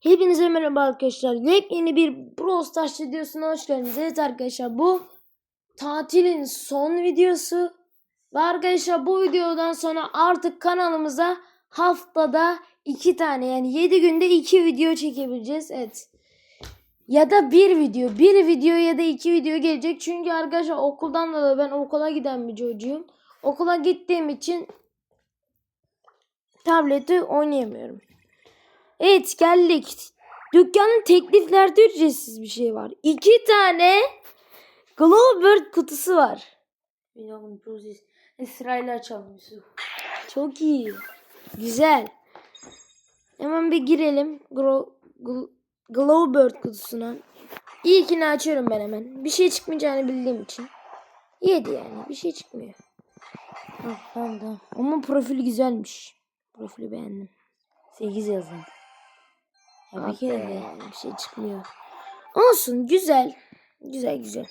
Hepinize merhaba arkadaşlar. Yepyeni bir Brawl Stars videosuna hoş geldiniz. Evet arkadaşlar bu tatilin son videosu. Ve arkadaşlar bu videodan sonra artık kanalımıza haftada iki tane yani 7 günde iki video çekebileceğiz. Evet. Ya da bir video. Bir video ya da iki video gelecek. Çünkü arkadaşlar okuldan da ben okula giden bir çocuğum. Okula gittiğim için tableti oynayamıyorum. Evet geldik. Dükkanın tekliflerde ücretsiz bir şey var. İki tane Glowbird kutusu var. Bilmiyorum proses. Sırayla açalım. Çok iyi. Güzel. Hemen bir girelim. Glow, Gl- Glowbird kutusuna. İlkini açıyorum ben hemen. Bir şey çıkmayacağını bildiğim için. Yedi yani. Bir şey çıkmıyor. Ah, tamam tamam. Ama profili güzelmiş. Profili beğendim. 8 yazın. Ya bir kere de bir şey çıkmıyor. Olsun güzel. Güzel güzel.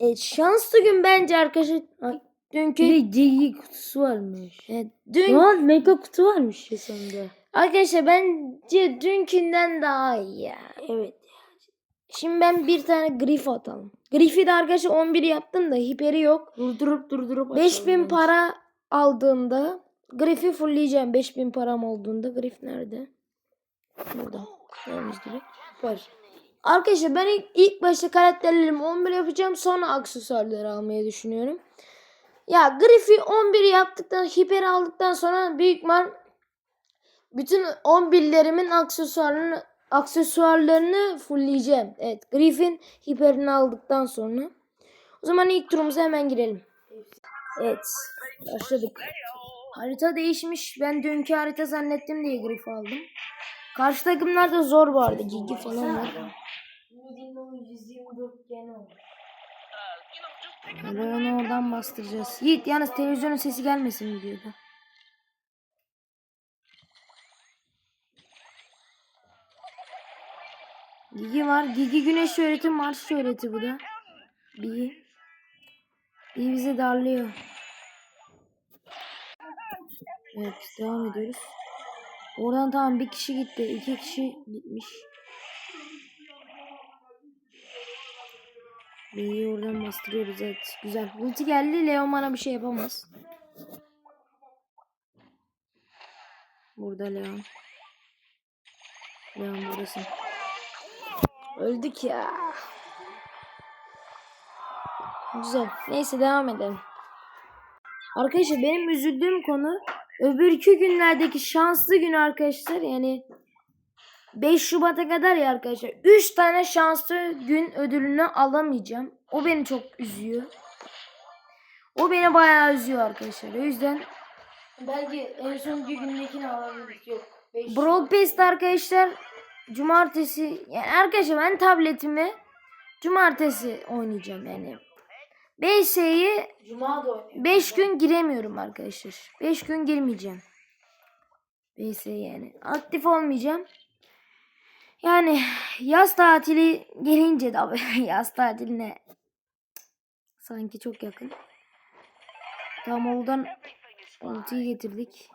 Evet şanslı gün bence arkadaşlar. Ay, dünkü Bir de kutusu varmış. evet, dün Lan mega kutu varmış ya sonunda. arkadaşlar bence dünkünden daha iyi ya. Evet. Şimdi ben bir tane grif atalım. Grifi de arkadaşlar 11 yaptım da hiperi yok. Durdurup durdurup 5000 açalım para aldığımda Griff'i fullleyeceğim. 5000 param olduğunda. Griff nerede? Burada. Gördüğünüz gibi. Var. Arkadaşlar ben ilk, ilk başta karakterlerimi 11 yapacağım. Sonra aksesuarları almayı düşünüyorum. Ya Griff'i 11 yaptıktan, hiper aldıktan sonra büyük ihtimal bütün 11'lerimin aksesuarlarını aksesuarlarını fullleyeceğim. Evet, Griff'in hiperini aldıktan sonra. O zaman ilk turumuza hemen girelim. Evet, başladık. Harita değişmiş. Ben dünkü harita zannettim diye Griff aldım. Karşı takımlarda zor vardı. Gigi falan var. Böyle onu oradan bastıracağız. Yiğit yalnız televizyonun sesi gelmesin videoda. Gigi var. Gigi güneş şöhreti, Mars şöhreti bu da. Bir. Bir bizi darlıyor. Evet devam ediyoruz. Oradan tamam bir kişi gitti. iki kişi gitmiş. B'yi oradan bastırıyoruz evet. Güzel. Ulti geldi. Leon bana bir şey yapamaz. Burada Leon. Leon buradasın. Öldük ya. Güzel. Neyse devam edelim. Arkadaşlar benim üzüldüğüm konu öbürkü günlerdeki şanslı gün arkadaşlar yani 5 Şubat'a kadar ya arkadaşlar 3 tane şanslı gün ödülünü alamayacağım. O beni çok üzüyor. O beni bayağı üzüyor arkadaşlar. O yüzden Belki en sonki gündekini alabiliriz. Yok. Brawl Pass'te arkadaşlar cumartesi yani arkadaşlar ben tabletimi cumartesi oynayacağım yani. 5 sayı Cuma da oynuyor. 5 gün giremiyorum arkadaşlar. 5 gün girmeyeceğim. Neyse yani. Aktif olmayacağım. Yani yaz tatili gelince de yaz tatiline sanki çok yakın. Tam oradan ultiyi getirdik.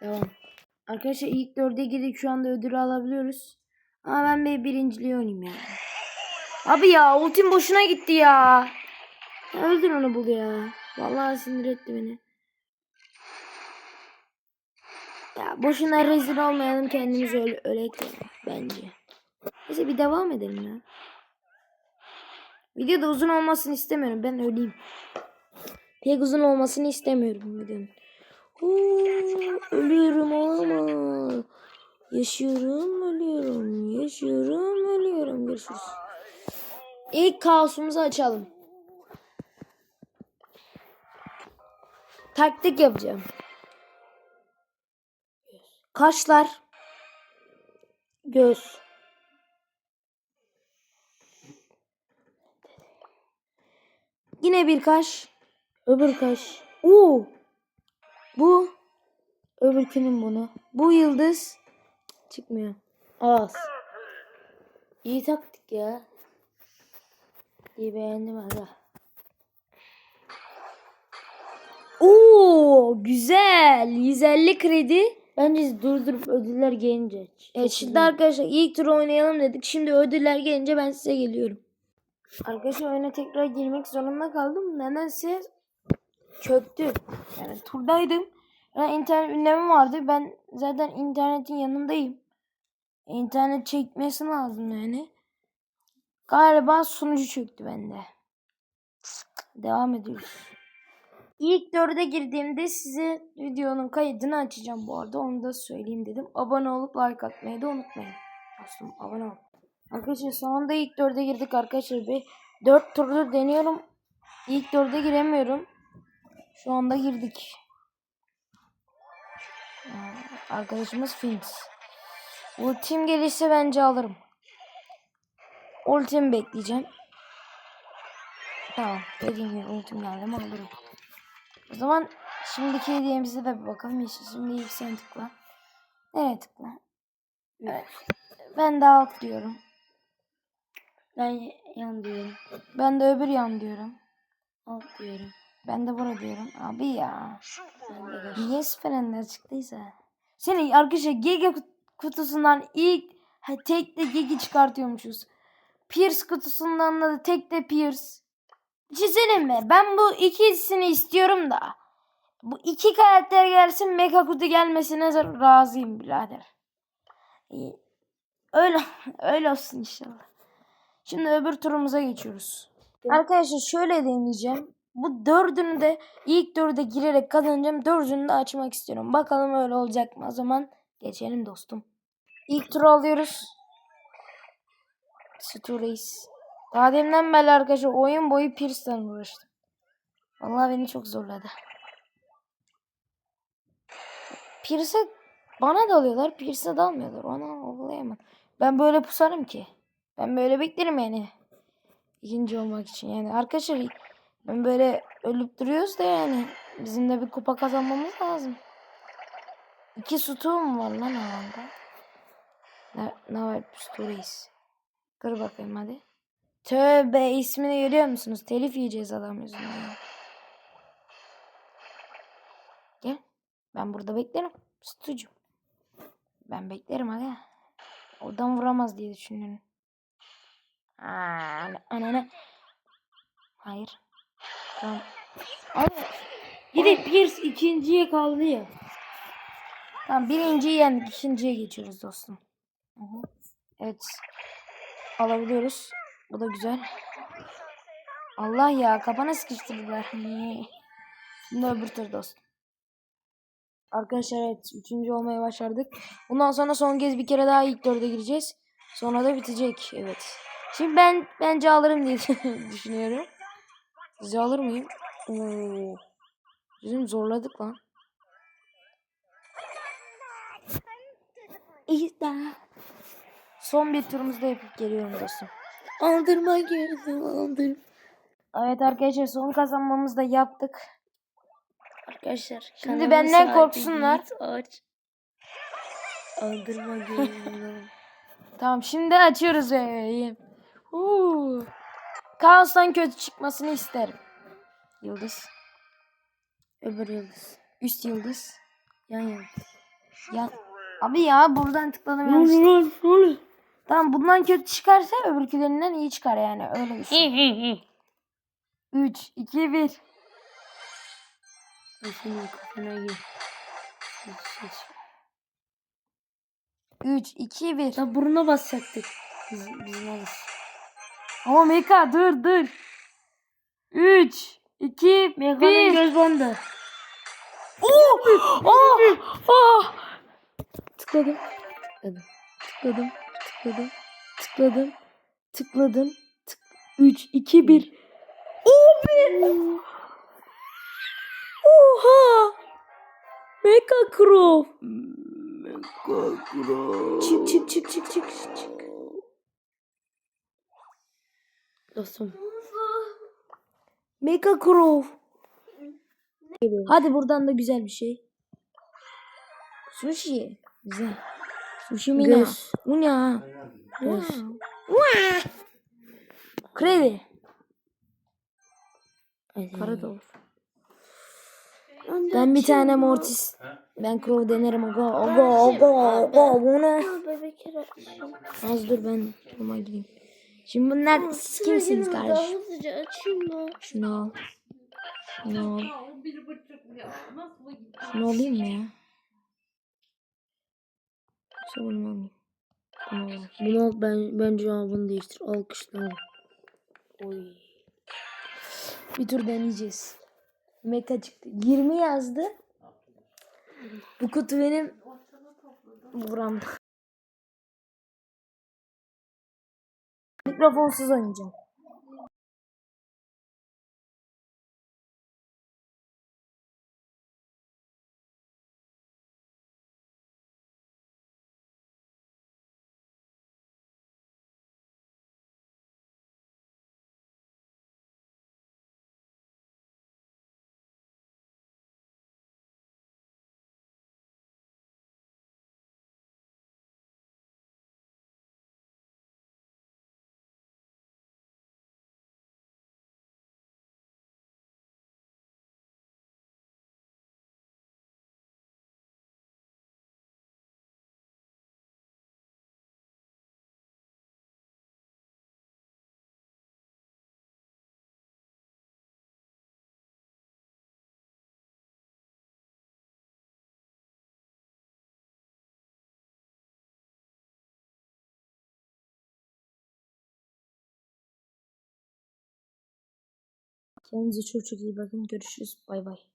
Devam. Arkadaşlar ilk dörde girdik şu anda ödülü alabiliyoruz. Ama ben bir birinciliği oynayayım yani. Abi ya ultim boşuna gitti ya. Ya Öldür onu bul ya. Vallahi sinir etti beni. Ya boşuna rezil olmayalım kendimiz öyle ölek bence. Neyse bir devam edelim ya. Videoda uzun olmasını istemiyorum. Ben öleyim. Pek uzun olmasını istemiyorum videonun. Ölüyorum ama. Yaşıyorum ölüyorum. Yaşıyorum ölüyorum. Görüşürüz. İlk kaosumuzu açalım. Taktik yapacağım. Kaşlar. Göz. Yine bir kaş. Öbür kaş. Oo. Bu. Öbürkünün bunu. Bu yıldız. Çıkmıyor. Az. İyi taktik ya. İyi beğendim aga. Oo güzel. 150 kredi. Bence durdurup ödüller gelince. Evet şimdi arkadaşlar ilk tur oynayalım dedik. Şimdi ödüller gelince ben size geliyorum. Arkadaşlar oyuna tekrar girmek zorunda kaldım. Nedense çöktü. Yani turdaydım. Yani internet ünlemim vardı. Ben zaten internetin yanındayım. İnternet çekmesi lazım yani. Galiba sunucu çöktü bende. Devam ediyoruz. İlk dörde girdiğimde size videonun kaydını açacağım bu arada. Onu da söyleyeyim dedim. Abone olup like atmayı da unutmayın. Dostum abone ol. Arkadaşlar sonunda ilk dörde girdik arkadaşlar. Bir dört turdur deniyorum. İlk dörde giremiyorum. Şu anda girdik. Aa, Arkadaşımız Finks. Ultim gelirse bence alırım. Ultim bekleyeceğim. Tamam. Dediğim gibi ultim geldi mi. O zaman şimdiki hediyemize de bir bakalım. Yeşil şimdi ilk sen tıkla. Nereye tıkla? Evet. Ben de alt diyorum. Ben yan diyorum. Ben de öbür yan diyorum. Alt diyorum. Ben de bura diyorum. Abi ya. Niye sıfır ender çıktıysa? Seni arkadaşlar Giga kut- kutusundan ilk ha, tek de Gigi çıkartıyormuşuz. Pierce kutusundan da tek de Pierce. Çizelim mi? Ben bu ikisini istiyorum da. Bu iki karakter gelsin Mega kutu gelmesine razıyım birader. Öyle öyle olsun inşallah. Şimdi öbür turumuza geçiyoruz. Arkadaşlar şöyle deneyeceğim. Bu dördünü de ilk dörde girerek kazanacağım. Dördünü de açmak istiyorum. Bakalım öyle olacak mı? O zaman geçelim dostum. İlk turu alıyoruz. Stu Reis. Daha deminden beri arkadaşlar oyun boyu Pierce'den uğraştım. Vallahi beni çok zorladı. Pierce'e bana dalıyorlar. Pierce'e dalmıyorlar. Ona olayamadım. Ben böyle pusarım ki. Ben böyle beklerim yani. İkinci olmak için yani. Arkadaşlar ben böyle ölüp duruyoruz da yani. Bizim de bir kupa kazanmamız lazım. İki sütun var lan alanda. Ne, ne var stories. Kır bakayım hadi. Tövbe ismini görüyor musunuz? Telif yiyeceğiz adam yüzünden. Gel. Ben burada beklerim. Stucu. Ben beklerim aga. Oradan vuramaz diye düşünüyorum. Aa, anne. Hayır. Tamam. Abi, Bir de ikinciye kaldı ya. tamam birinciyi yendik. ikinciye geçiyoruz dostum. Evet. Alabiliyoruz. Bu da güzel. Allah ya kafana sıkıştırdılar. Şimdi öbür tur dostum. Arkadaşlar evet. Üçüncü olmaya başardık. Bundan sonra son kez bir kere daha ilk dörde gireceğiz. Sonra da bitecek. Evet. Şimdi ben bence alırım diye düşünüyorum. Sizi alır mıyım? Oo. Bizim zorladık lan. İşte. Son bir turumuzda yapıp geliyorum dostum. Aldırma girdim aldır. Evet arkadaşlar son kazanmamızı da yaptık. Arkadaşlar. Şimdi benden korksunlar. Aç. Aldırma girdim. Tamam şimdi açıyoruz bebeğim. Huu. Kaostan kötü çıkmasını isterim. Yıldız. Öbür yıldız. Üst yıldız. Yan yıldız. Ya abi ya buradan tıkladım yanlış. Tamam bundan kötü çıkarsa öbürkülerinden iyi çıkar yani öyle düşün. 3 2 1 Senin kafana gir. 3 2 1 Ya buruna basacaktık. Biz, bizim alış. Ama Meka dur dur. 3 2 Meka'nın 1 göz bandı. Oh! Oh! Oh! Tıkladım. Tıkladım. Tıkladım. Tıkladım. Tıkladım. Tıkladım. Tık 3 2 1 11 Oha! Mega Crow. Çık çık çık çık çık çık. Dostum. Mega Crow. Hadi buradan da güzel bir şey. Sushi. Güzel. Sushi mina. Göz. Unya. Göz. Kredi. Para da olur. Ben bir tane Mortis. Ben Crow denerim. Aga aga aga aga. Bu ne? Bebek açayım. Az dur ben duruma gireyim. Şimdi bunlar siz kimsiniz kardeş? Şunu al. Şunu al. Şunu alayım mı ya? Mu alayım? Bunu al. Bunu al. Ben, bence al bunu değiştir. Alkışla al. Oy. Bir tur deneyeceğiz. Meka çıktı. 20 yazdı. Bu kutu benim buramda. Mikrofonsuz oynayacağım. Kendinize çok çok iyi bakın. Görüşürüz. Bay bay.